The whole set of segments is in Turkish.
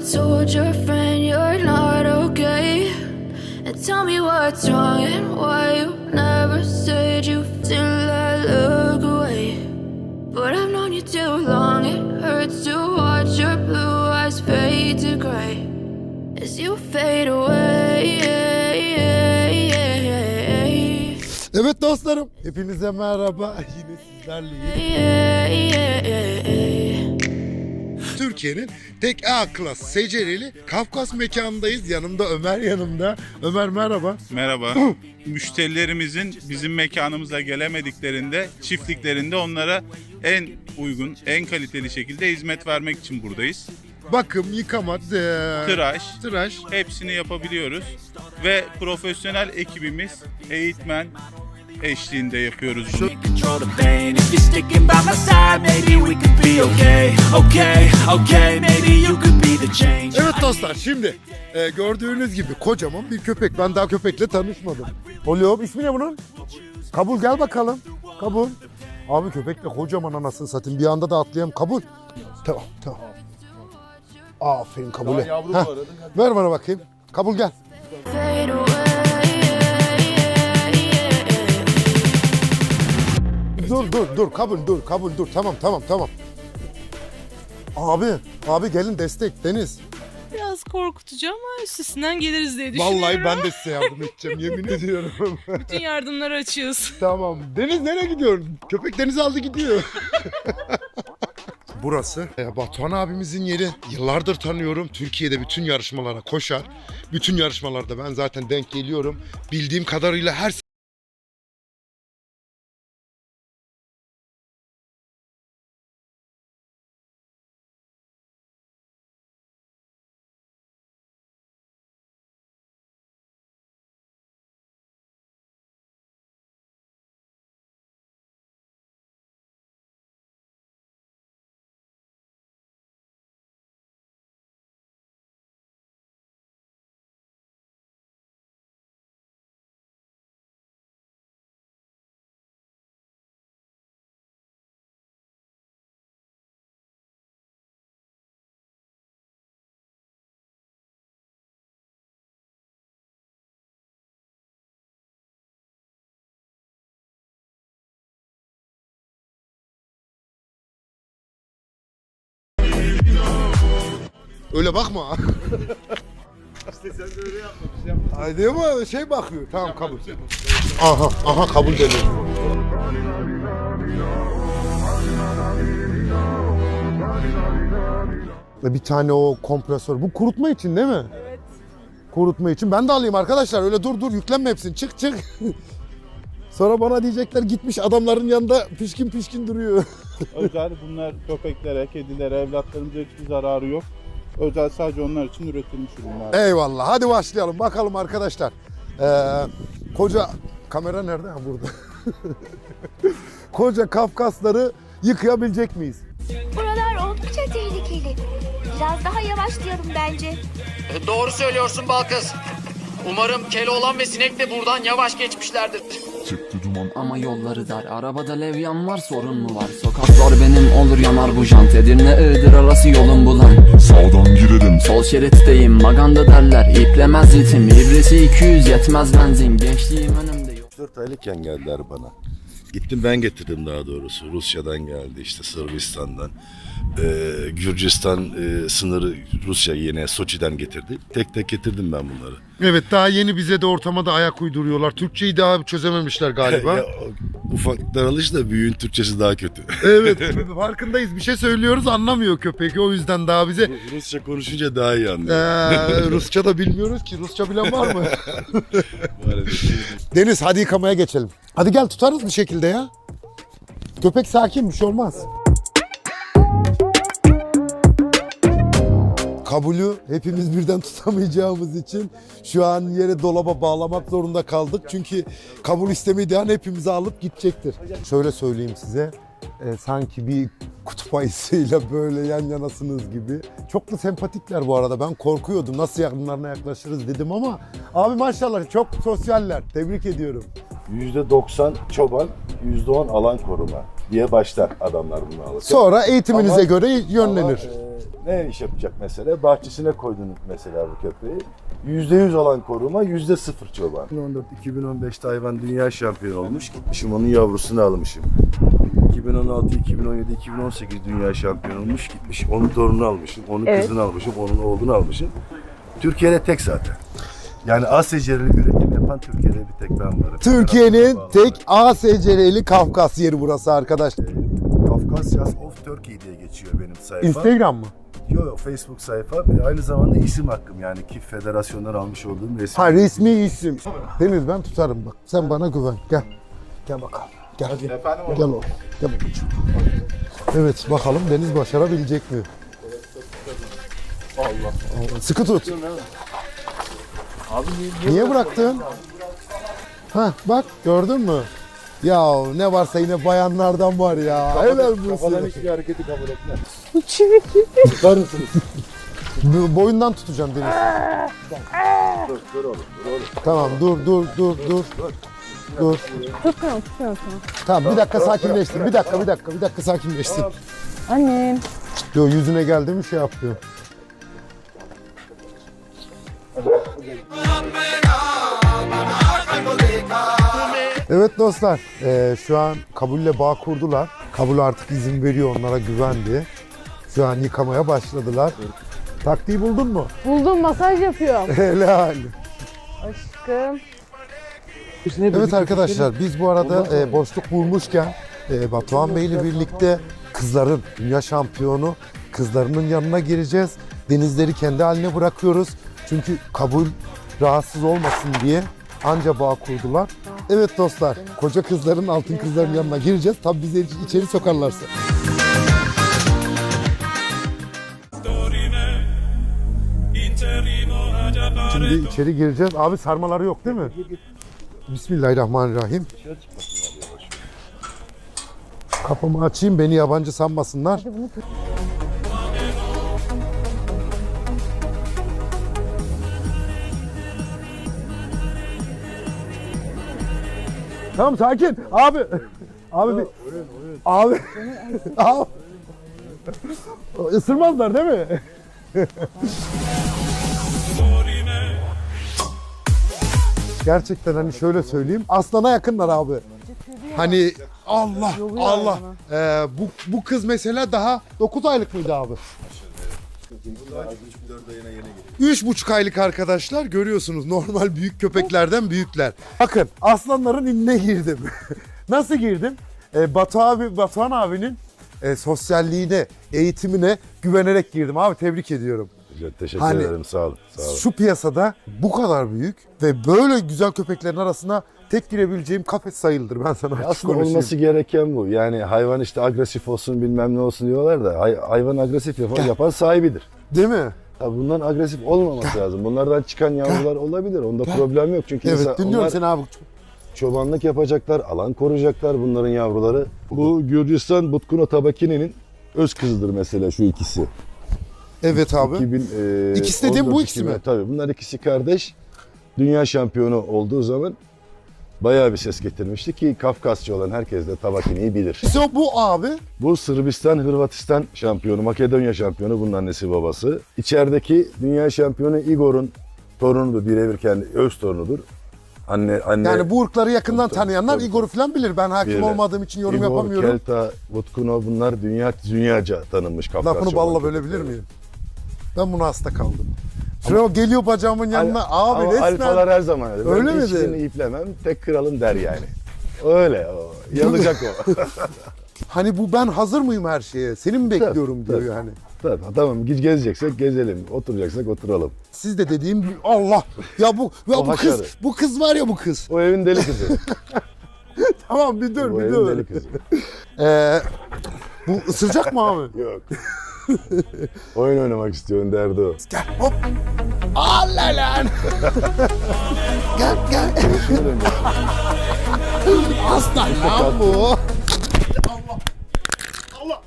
told your friend you're not okay? And tell me what's wrong and why you never said you till I look away. But I've known you too long, it hurts to watch your blue eyes fade to gray as you fade away. Evet dostlarım, hepinize merhaba. Yine sizlerleyiz. Türkiye'nin tek A klas secereli Kafkas mekanındayız. Yanımda Ömer yanımda. Ömer merhaba. Merhaba. Müşterilerimizin bizim mekanımıza gelemediklerinde, çiftliklerinde onlara en uygun, en kaliteli şekilde hizmet vermek için buradayız. Bakım, yıkama, eee, Tıraş, tıraş. hepsini yapabiliyoruz. Ve profesyonel ekibimiz, eğitmen eşliğinde yapıyoruz bunu. Evet dostlar şimdi e, gördüğünüz gibi kocaman bir köpek. Ben daha köpekle tanışmadım. Oluyor. İsmi ne bunun? Kabul gel bakalım. Kabul. Abi köpekle kocaman anasını satayım. Bir anda da atlayayım. Kabul. Tamam tamam. Aferin kabule. Heh, Ver bana bakayım. Kabul gel. Dur dur dur kabul dur kabul dur. Tamam tamam tamam. Abi abi gelin destek Deniz. Biraz korkutucu ama üstesinden geliriz diye düşünüyorum. Vallahi ben de size yardım edeceğim yemin ediyorum. Bütün yardımları açıyoruz. Tamam. Deniz nereye gidiyorsun? Köpek Deniz aldı gidiyor. Burası e, Batuhan abimizin yeri. Yıllardır tanıyorum. Türkiye'de bütün yarışmalara koşar. Bütün yarışmalarda ben zaten denk geliyorum. Bildiğim kadarıyla her Öyle bakma. İşte sen de öyle yapma. Haydi ama şey bakıyor. Tamam kabul. Aha aha kabul. Ve bir tane o kompresör. Bu kurutma için değil mi? Evet. Kurutma için. Ben de alayım arkadaşlar. Öyle dur dur yüklenme hepsini. Çık çık. Sonra bana diyecekler gitmiş adamların yanında pişkin pişkin duruyor. Özel bunlar köpeklere, kedilere, evlatlarımıza hiçbir zararı yok. Özel sadece onlar için üretilmiş ürünler. Eyvallah. Hadi başlayalım. Bakalım arkadaşlar. Ee, koca kamera nerede? Ha burada. koca Kafkasları yıkayabilecek miyiz? Buralar oldukça tehlikeli. Biraz daha yavaşlayalım bence. E, Doğru söylüyorsun Balkız. Umarım Keloğlan ve Sinek de buradan yavaş geçmişlerdir. Ama yolları dar. Arabada levyan var sorun mu var? Sokaklar benim olur yanar bu jant. Edirne Iğdır arası yolum bulan Sağdan girelim. Sol şeritteyim maganda derler. İplemez ritim. İbresi 200 yetmez benzin. Gençliğim önümde yok. 4 aylıkken geldiler bana. Gittim ben getirdim daha doğrusu. Rusya'dan geldi işte Sırbistan'dan. Ee, Gürcistan e, sınırı Rusya yine Soçi'den getirdi. Tek tek getirdim ben bunları. Evet daha yeni bize de ortama da ayak uyduruyorlar. Türkçeyi daha çözememişler galiba. Ya, ufak daralış da büyüğün Türkçesi daha kötü. evet farkındayız. Bir şey söylüyoruz anlamıyor köpek. O yüzden daha bize Rusça konuşunca daha iyi anlıyor. ee, Rusça da bilmiyoruz ki. Rusça bilen var mı? Deniz hadi yıkamaya geçelim. Hadi gel tutarız bir şekilde ya. Köpek sakin bir şey olmaz. Kabulü hepimiz birden tutamayacağımız için şu an yere dolaba bağlamak zorunda kaldık. Çünkü kabul istemediği an hepimizi alıp gidecektir. Şöyle söyleyeyim size. E, sanki bir kutup ayısıyla böyle yan yanasınız gibi. Çok da sempatikler bu arada. Ben korkuyordum nasıl yakınlarına yaklaşırız dedim ama abi maşallah çok sosyaller. Tebrik ediyorum. %90 çoban, %10 alan koruma. diye başlar adamlar bunu alırken. Sonra eğitiminize Ama- göre yönlenir. Ama, e, ne iş yapacak mesela? Bahçesine koydun mesela bu köpeği. %100 olan koruma %0 çoban. 2014-2015'te hayvan dünya şampiyonu olmuş. Gitmişim onun yavrusunu almışım. 2016, 2017, 2018 dünya şampiyonu olmuş. Gitmiş onun torununu almışım. Onun Evet. kızını almışım. Onun oğlunu almışım. Türkiye'de tek zaten. Yani ASCR'li üretim yapan Türkiye'de bir tek ben varım. Türkiye'nin tek ASC'li Kafkas yeri burası arkadaş. Kafkasyas of Turkey diye geçiyor benim sayfam. Instagram mı? Yok yok Facebook sayfa ve aynı zamanda isim hakkım yani KİF Federasyon'dan almış olduğum resim. Ha resmi isim. Deniz ben tutarım bak. Sen bana güven. Gel. Gel bakalım. Gel. Gel, gel oğlum. Gel babacığım. Evet bakalım Deniz başarabilecek mi? Allah. Sıkı tut. Niye bıraktın? Ha bak gördün mü? Ya ne varsa yine bayanlardan var ya. Helal bu Kafadan hiçbir hareketi kabul etmez. Tutar mısınız? Bu Boyundan tutacağım Deniz. Dur, dur oğlum, dur oğlum. Tamam dur dur dur dur. Dur. Tutmuyorum tutmuyorum tamam. Tamam bir dakika sakinleştin. Bir dakika bir dakika bir dakika sakinleştin. Annem. Yo yüzüne geldi mi şey yapıyor. Evet dostlar, eee, şu an kabulle bağ kurdular. Kabul artık izin veriyor, onlara güvendi. Şu an yıkamaya başladılar. Taktiği buldun mu? Buldum masaj yapıyorum. Helal. Aşkım. Evet arkadaşlar biz bu arada e, boşluk bulmuşken e, Batuhan Bey ile birlikte kızların dünya şampiyonu kızlarının yanına gireceğiz. Denizleri kendi haline bırakıyoruz. Çünkü kabul rahatsız olmasın diye anca bağ kurdular. Evet dostlar koca kızların altın kızların yanına gireceğiz. Tabi bizi içeri sokarlarsa. Şimdi içeri gireceğiz. Abi sarmaları yok değil mi? Bismillahirrahmanirrahim. Kapımı açayım beni yabancı sanmasınlar. Tamam sakin. Abi. Abi bir... Abi. Abi. Isırmazlar değil mi? Gerçekten hani şöyle söyleyeyim. Aslana yakınlar abi. Hani Allah Allah. Ee, bu, bu kız mesela daha 9 aylık mıydı abi? Üç buçuk aylık arkadaşlar görüyorsunuz normal büyük köpeklerden büyükler. Bakın aslanların inine girdim. Nasıl girdim? Ee, Batu abi, Batuhan abinin e, sosyalliğine, eğitimine güvenerek girdim. Abi tebrik ediyorum. Güzel, teşekkür Hani- ederim sağ olun. Sağ olun. Şu piyasada bu kadar büyük ve böyle güzel köpeklerin arasına tek girebileceğim kafes sayıldır ben sana Aslında konuşayım. olması gereken bu. Yani hayvan işte agresif olsun bilmem ne olsun diyorlar da hay- hayvan agresif yapan, yapan sahibidir. Değil mi? Ya bundan agresif olmaması lazım. Bunlardan çıkan yavrular olabilir. Onda problem yok. Çünkü Evet insan- dinliyorum onlar seni abi. çobanlık yapacaklar, alan koruyacaklar bunların yavruları. Bu Gürcistan Butkuno Tabakini'nin öz kızıdır mesela şu ikisi. Evet abi. 2000, e, İkisi dediğin bu 14 ikisi mi? Tabii bunlar ikisi kardeş. Dünya şampiyonu olduğu zaman bayağı bir ses getirmişti ki Kafkasçı olan herkes de Tabakini'yi bilir. İşte bu abi. Bu Sırbistan, Hırvatistan şampiyonu, Makedonya şampiyonu bunun annesi babası. İçerideki dünya şampiyonu Igor'un torunudur, birebir kendi öz torunudur. Anne, anne Yani bu ırkları yakından Tabii, tanıyanlar. Igor'u falan bilir. Ben hakim Bilirler. olmadığım için yorum Igor, yapamıyorum. Kelta, Vutkuno bunlar dünya dünyaca tanınmış Kafkasçı. Lafını balla bölebilir miyim? Ben buna hasta kaldım. Şuraya o geliyor bacağımın yanına. Abi Ama resmen. alfalar her zaman öyle. Öyle miydi? hiçbirini iplemem, tek kralım der yani. Öyle o. Yanacak o. Hani bu ben hazır mıyım her şeye? Seni mi bekliyorum diyor tabii. yani. tamam, tamam gez- gezeceksek gezelim, oturacaksak oturalım. Siz de dediğim Allah. Ya bu ya O bu kız bu kız var ya bu kız. O evin deli kızı. Tamam bir dur o bir evin dur. deli kızı. Ee, bu ısıracak mı abi? Yok. Oyun oynamak istiyorsun derdi o. Gel hop. Allah lan. gel gel. Aslan lan bu. Allah. Allah.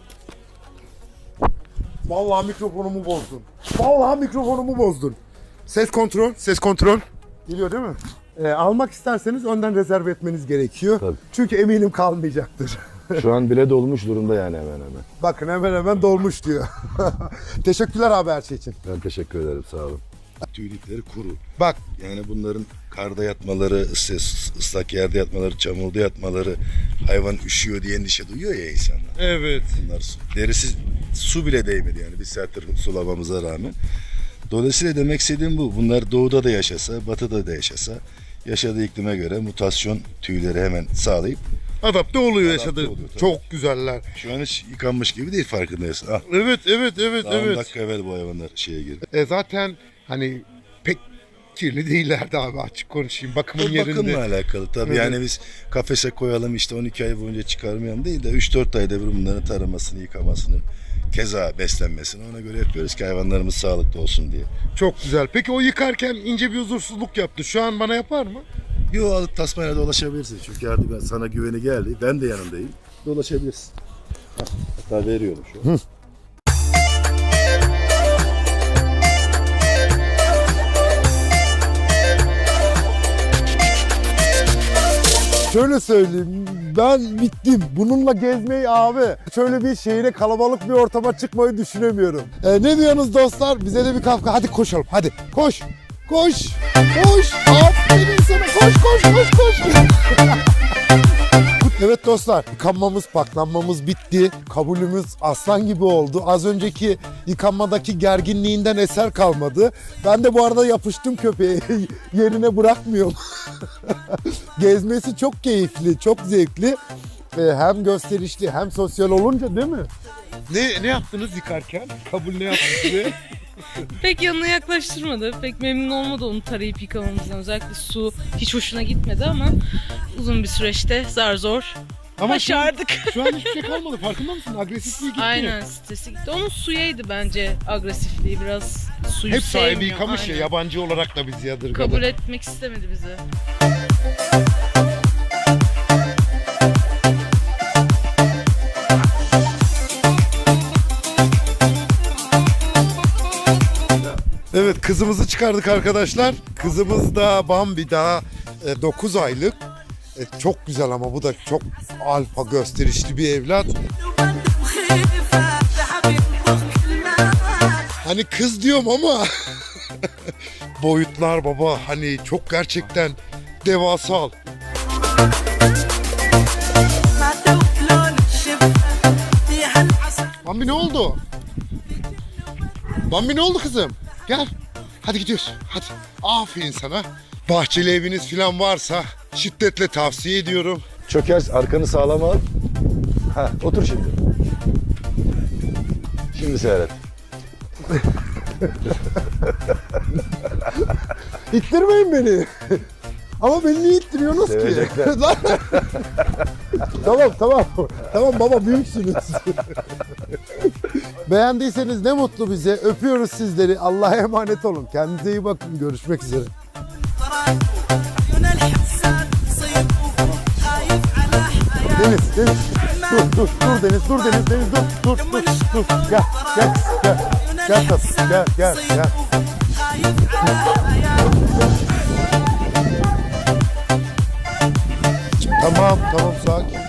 Vallahi mikrofonumu bozdun. Vallahi mikrofonumu bozdun. Ses kontrol, ses kontrol. Geliyor değil mi? Ee, almak isterseniz önden rezerve etmeniz gerekiyor. Tabii. Çünkü eminim kalmayacaktır. Şu an bile dolmuş durumda yani hemen hemen. Bakın hemen hemen dolmuş diyor. Teşekkürler abi her şey için. Ben teşekkür ederim sağ olun. Tüylükleri kuru. Bak Yani bunların karda yatmaları, ıs- ıslak yerde yatmaları, çamurda yatmaları, hayvan üşüyor diye endişe duyuyor ya insanlar. evet. Bunlar su- derisi su bile değmedi yani bir saattir sulamamıza rağmen. Dolayısıyla demek istediğim bu. Bunlar doğuda da yaşasa, batıda da yaşasa yaşadığı iklime göre mutasyon tüyleri hemen sağlayıp Adapte oluyor Adapte yaşadığı. oluyor tabii. Çok güzeller. şu an hiç yıkanmış gibi değil farkındayız. Ah, Evet evet evet daha 10 dakika evvel bu hayvanlar şeye girdi. E zaten hani pek kirli değillerdi abi açık konuşayım. Bakımın O bakımla alakalı tabii. Evet. Yani biz kafese koyalım işte 12 ay boyunca çıkarmayalım değil de 3-4 ayda bir bunların taramasını, yıkamasını, keza beslenmesini ona göre yapıyoruz ki hayvanlarımız sağlıklı olsun diye. Çok güzel. Peki o yıkarken ince bir huzursuzluk yaptı. Şu an bana yapar mı? Yo alıp tasmayla dolaşabilirsin. Çünkü artık ben sana güveni geldi. Ben de yanındayım. Dolaşabilirsin. Hatta veriyorum şu an. Şöyle söyleyeyim. Ben bittim. Bununla gezmeyi abi. Şöyle bir şehire kalabalık bir ortama çıkmayı düşünemiyorum. E, ne diyorsunuz dostlar? Bize de bir kafka. Hadi koşalım. Hadi. Koş. Koş. Koş. Aferin sana. Koş koş koş koş. Evet dostlar yıkanmamız paklanmamız bitti. Kabulümüz aslan gibi oldu. Az önceki yıkanmadaki gerginliğinden eser kalmadı. Ben de bu arada yapıştım köpeğe. Yerine bırakmıyorum. Gezmesi çok keyifli, çok zevkli. Ee, hem gösterişli hem sosyal olunca değil mi? Ne ne yaptınız yıkarken? Kabul ne yaptı size? Pek yanına yaklaştırmadı. Pek memnun olmadı onu tarayıp yıkamamızdan. Özellikle su hiç hoşuna gitmedi ama uzun bir süreçte zar zor Ama şu, başardık. şu an hiçbir şey kalmadı. Farkında mısın? Agresifliği gitti. Aynen stresi gitti. Onun suyaydı bence agresifliği biraz. Suyu Hep sahibi sevmiyor, yıkamış ya. aynen. Yabancı olarak da bizi yadırgadı. Kabul etmek istemedi bizi. Evet kızımızı çıkardık arkadaşlar. Kızımız da Bambi daha 9 aylık. E, çok güzel ama bu da çok alfa gösterişli bir evlat. Hani kız diyorum ama boyutlar baba hani çok gerçekten devasal. Bambi ne oldu? Bambi ne oldu kızım? Gel. Hadi gidiyoruz. Hadi. Aferin sana. Bahçeli eviniz falan varsa şiddetle tavsiye ediyorum. Çöker arkanı sağlam al. Ha, otur şimdi. Şimdi seyret. İttirmeyin beni. Ama beni niye ittiriyorsunuz ki? Sevecekler. Tamam tamam. Tamam baba büyüksünüz. Beğendiyseniz ne mutlu bize. Öpüyoruz sizleri. Allah'a emanet olun. Kendinize iyi bakın. Görüşmek üzere. Deniz, Deniz. Dur, dur, dur Deniz, dur Deniz, Deniz, dur, dur, dur, dur. Gel, gel, gel. Gel tatlım, gel, gel, gel. Tamam, tamam sakin.